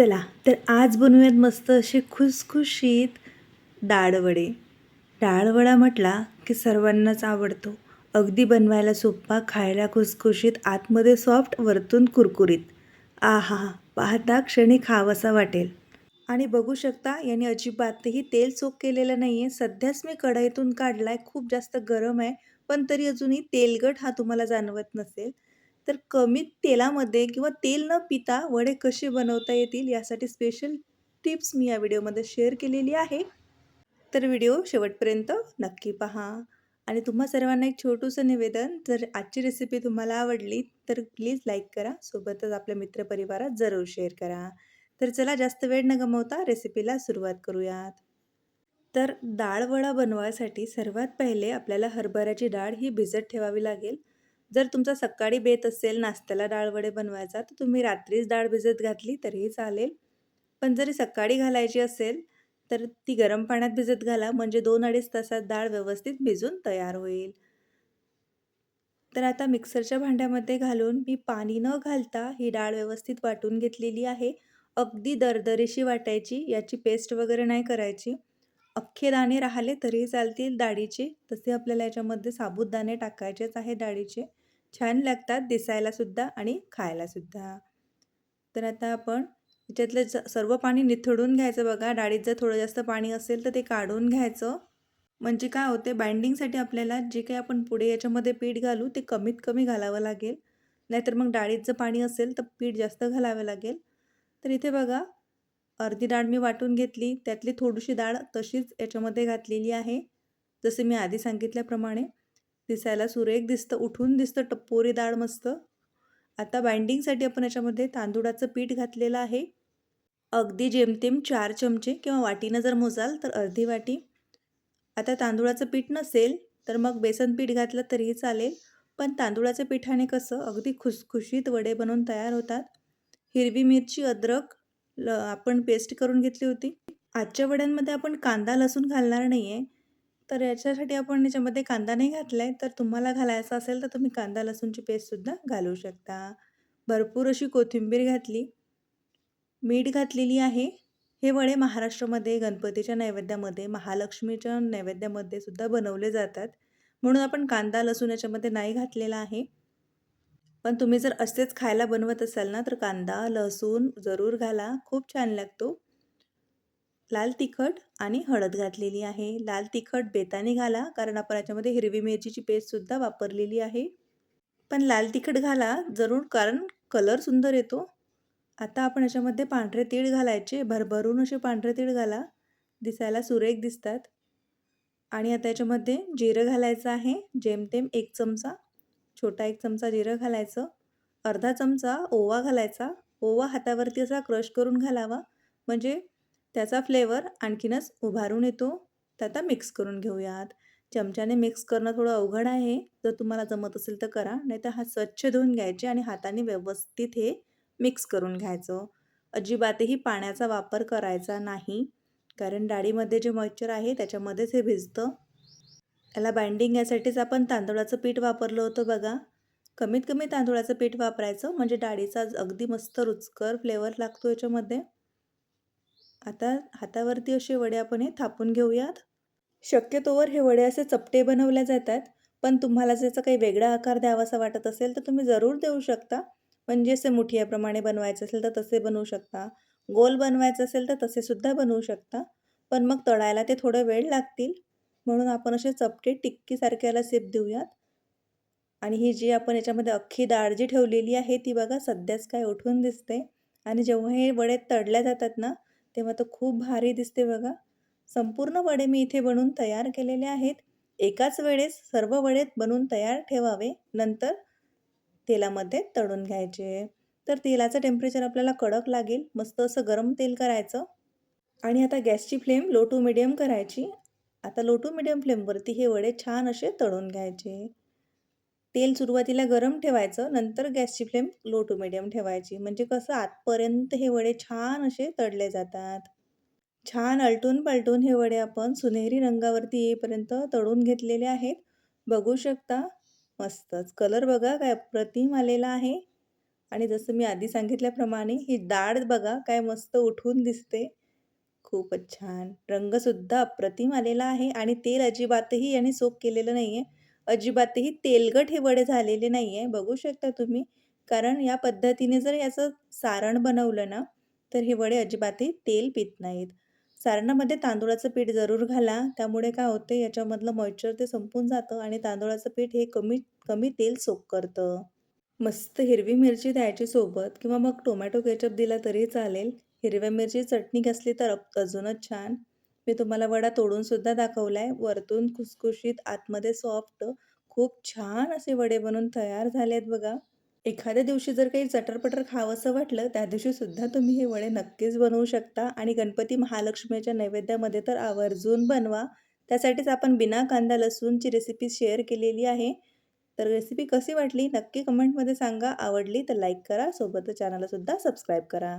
चला तर आज बनवूयात मस्त असे खुसखुशीत डाळवडे. डाळवडा म्हटला की सर्वांनाच आवडतो. अगदी बनवायला सोप्पा खायला खुसखुशीत आतमध्ये सॉफ्ट वरतून कुरकुरीत. आहा पाहता क्षणी खावासा वाटेल. आणि बघू शकता याने अजिबातही तेल सोक केलेलं नाही आहे सध्याच मी कढईतून काढला आहे खूप जास्त गरम आहे पण तरी अजूनही तेलकट हा तुम्हाला जाणवत नसेल. तर कमी तेलामध्ये किंवा तेल न पिता वडे कसे बनवता येतील यासाठी स्पेशल टिप्स मी या व्हिडिओमध्ये शेअर केलेली आहे. तर व्हिडिओ शेवटपर्यंत नक्की पहा. आणि तुम्हा सर्वांना एक छोटूसं निवेदन जर आजची रेसिपी तुम्हाला आवडली तर प्लीज लाईक करा. सोबतच आपल्या मित्रपरिवारात जरूर शेअर करा. तर चला जास्त वेळ न गमावता रेसिपीला सुरुवात करूयात. तर डाळ वडा बनवायसाठी सर्वात पहिले आपल्याला हरभऱ्याची डाळ ही भिजत ठेवावी लागेल. जर तुमचा सकाळी बेत असेल नाश्त्याला डाळ वडे बनवायचा तर तुम्ही रात्रीच डाळ भिजत घातली तरीही चालेल. पण जरी सकाळी घालायची असेल तर ती गरम पाण्यात भिजत घाला. म्हणजे दोन अडीच तासात डाळ व्यवस्थित भिजून तयार होईल. तर आता मिक्सरच्या भांड्यामध्ये घालून मी पाणी न घालता ही डाळ व्यवस्थित वाटून घेतलेली आहे. अगदी दरदरीशी वाटायची याची पेस्ट वगैरे नाही करायची. अख्खे दाणे राहिले तरीही चालतील डाळीचे तसे आपल्याला याच्यामध्ये साबुदाणे टाकायचेच आहे डाळीचे छान लागतात दिसायलासुद्धा आणि खायलासुद्धा तर आता आपण त्याच्यातलं ज सर्व पाणी निथळून घ्यायचं बघा. डाळीत जर थोडं जास्त पाणी असेल तर ते काढून घ्यायचं. म्हणजे काय होते बाइंडिंगसाठी आपल्याला जे काही आपण पुढे याच्यामध्ये पीठ घालू ते कमीत कमी घालावं लागेल. नाहीतर मग डाळीत जर पाणी असेल तर पीठ जास्त घालावं लागेल. तर इथे बघा अर्धी डाळ मी वाटून घेतली. त्यातली थोडीशी डाळ तशीच याच्यामध्ये घातलेली आहे. जसे मी आधी सांगितल्याप्रमाणे. दिसायला सुरेख दिसतं उठून दिसतं टप्पोरी डाळ मस्त. आता बाइंडिंगसाठी आपण याच्यामध्ये तांदुळाचं पीठ घातलेलं आहे. अगदी जेमतेम चार चमचे किंवा वाटीनं जर मोजाल तर अर्धी वाटी. आता तांदुळाचं पीठ नसेल तर मग बेसन पीठ घातलं तरीही चालेल. पण तांदुळाच्या पिठाने कसं अगदी खुसखुशीत वडे बनवून तयार होतात. हिरवी मिरची अद्रक ल आपण पेस्ट करून घेतली होती. आजच्या वड्यांमध्ये आपण कांदा लसूण घालणार नाही आहे तर याच्यासाठी आपण याच्यामध्ये कांदा नाही घातला आहे तर तुम्हाला घालायचा असेल तर तुम्ही कांदा लसूणची पेस्टसुद्धा घालू शकता. भरपूर अशी कोथिंबीर घातली. मीठ घातलेली आहे. हे वडे महाराष्ट्रामध्ये गणपतीच्या नैवेद्यामध्ये महालक्ष्मीच्या नैवेद्यामध्ये सुद्धा बनवले जातात. म्हणून आपण कांदा लसूण याच्यामध्ये नाही घातलेला आहे. पण तुम्ही जर असेच खायला बनवत असाल ना तर कांदा लसूण जरूर घाला. खूप छान लागतो. लाल तिखट आणि हळद घातलेली आहे. लाल तिखट बेताने घाला कारण आपण याच्यामध्ये हिरवी मिरचीची पेस्टसुद्धा वापरलेली आहे. पण लाल तिखट घाला जरूर कारण कलर सुंदर येतो. आता आपण याच्यामध्ये पांढरे तीळ घालायचे. भरभरून असे पांढरे तीळ घाला. दिसायला सुरेख दिसतात. आणि आता याच्यामध्ये जिरं घालायचं आहे. जेमतेम एक चमचा छोटा एक चमचा जिरं घालायचं. अर्धा चमचा ओवा घालायचा. ओवा हातावरती असा क्रश करून घालावा. म्हणजे त्याचा फ्लेवर आणखीनच उभारून येतो. तर आता मिक्स करून घेऊयात. चमच्याने मिक्स करणं थोडं अवघड आहे. जर तुम्हाला जमत असेल तर करा. नाही तर हा स्वच्छ धुवून घ्यायचे आणि हाताने व्यवस्थित हे मिक्स करून घ्यायचं. अजिबातही पाण्याचा वापर करायचा नाही. कारण डाळीमध्ये जे मॉइश्चर आहे त्याच्यामध्येच हे भिजतं. याला बाइंडिंग यासाठीच आपण तांदूळाचं पीठ वापरलं होतं बघा. कमीत कमी तांदूळाचं पीठ वापरायचं. म्हणजे डाळीचा अगदी मस्त रुचकर फ्लेवर लागतो याच्यामध्ये. आता हातावरती असे वडे आपण हे थापून घेऊयात. शक्यतोवर हे वडे असे चपटे बनवल्या जातात पण तुम्हाला ज्याचा काही वेगळा आकार द्यावासा वाटत असेल तर तुम्ही जरूर देऊ शकता. म्हणजे असे मुठियाप्रमाणे बनवायचं असेल तर तसे बनवू शकता. गोल बनवायचं असेल तर तसे सुद्धा बनवू शकता. पण मग तळायला ते थोडं वेळ लागतील. म्हणून आपण असे चपटे टिक्कीसारख्याला सेप देऊयात. आणि ही जी आपण याच्यामध्ये अख्खी डाळ जी ठेवलेली आहे ती बघा सध्याच काय उठून दिसते. आणि जेव्हा हे वडे तळल्या जातात ना तेव्हा तर खूप भारी दिसते बघा. संपूर्ण वडे मी इथे बनवून तयार केलेले आहेत. एकाच वेळेस सर्व वडे बनवून तयार ठेवावे. नंतर तेलामध्ये तळून घ्यायचे. तर तेलाचं टेम्परेचर आपल्याला कडक लागेल. मस्त असं गरम तेल करायचं. आणि आता गॅसची फ्लेम लो टू मिडियम करायची. आता लो टू मिडियम फ्लेमवरती हे वडे छान असे तळून घ्यायचे. तेल सुरुवातीला गरम ठेवायचं नंतर गॅसची फ्लेम लो टू मिडियम ठेवायची. म्हणजे कसं आतपर्यंत हे वडे छान असे तळले जातात. छान अलटून पलटून हे वडे आपण सुनेहरी रंगावरती येईपर्यंत तळून घेतलेले आहेत. बघू शकता मस्तच. कलर बघा काय अप्रतिम आलेला आहे. आणि जसं मी आधी सांगितल्याप्रमाणे ही डाळ बघा काय मस्त उठून दिसते. खूपच छान. रंगसुद्धा अप्रतिम आलेला आहे. आणि तेल अजिबातही याने सोप केलेलं नाही आहे अजिबातही तेलकट हे वडे झालेले नाही आहे बघू शकता तुम्ही. कारण या पद्धतीने जर याचं सारण बनवलं ना तर हे वडे अजिबातही तेल पित नाहीत. सारणामध्ये तांदूळाचं पीठ जरूर घाला. त्यामुळे काय होते याच्यामधलं मॉइश्चर ते संपून जातं आणि तांदूळाचं पीठ हे कमी कमी तेल सोक करतं. मस्त हिरवी मिरची द्यायची सोबत किंवा मग टोमॅटो केचप दिला तरी चालेल. हिरव्या मिरची चटणी घासली तर अजूनच छान. मी तुम्हाला वडा तोडूनसुद्धा दाखवला आहे वरतून खुसखुशीत आतमध्ये सॉफ्ट खूप छान असे वडे बनून तयार झाले आहेत बघा. एखाद्या दिवशी जर काही चटरपटर खावंसं वाटलं त्या दिवशीसुद्धा तुम्ही हे वडे नक्कीच बनवू शकता. आणि गणपती महालक्ष्मीच्या नैवेद्यामध्ये तर आवर्जून बनवा. त्यासाठीच आपण बिना कांदा लसूणची रेसिपी शेअर केलेली आहे. तर रेसिपी कशी वाटली नक्की कमेंटमध्ये सांगा. आवडली तर लाईक करा. सोबतच चॅनलसुद्धा सबस्क्राईब करा.